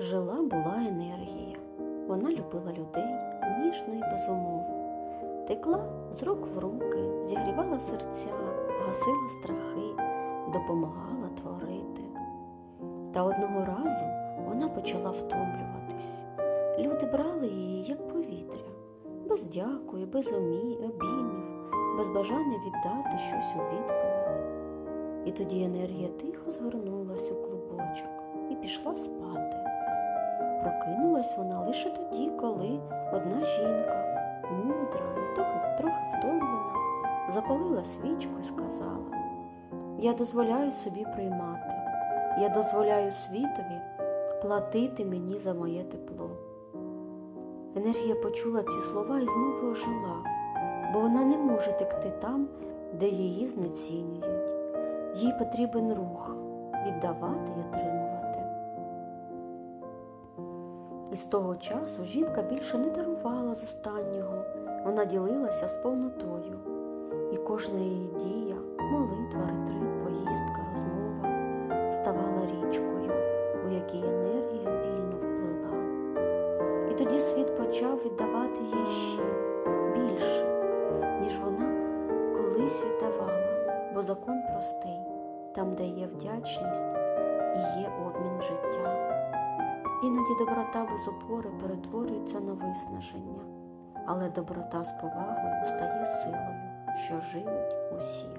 Жила була енергія. Вона любила людей ніжно і без умов. Текла з рук в руки, зігрівала серця, гасила страхи, допомагала творити. Та одного разу вона почала втомлюватись. Люди брали її, як повітря, без дякую, без обіймів, без бажання віддати щось у відповідь. І тоді енергія тихо згорнулась у клубочок і пішла спати. Прокинулась вона лише тоді, коли одна жінка, мудра і трохи, трохи втомлена, запалила свічку і сказала: Я дозволяю собі приймати, я дозволяю світові платити мені за моє тепло. Енергія почула ці слова і знову ожила, бо вона не може текти там, де її знецінюють. Їй потрібен рух віддавати і отримувати. І з того часу жінка більше не дарувала з останнього, вона ділилася з повнотою. І кожна її дія, молитва, ретрит, поїздка, розмова ставала річкою, у якій енергія вільно вплила. І тоді світ почав віддавати їй ще більше, ніж вона колись віддавала, бо закон простий, там, де є вдячність і є обмін життя. Іноді доброта без опори перетворюється на виснаження, але доброта з повагою стає силою, що живить усіх.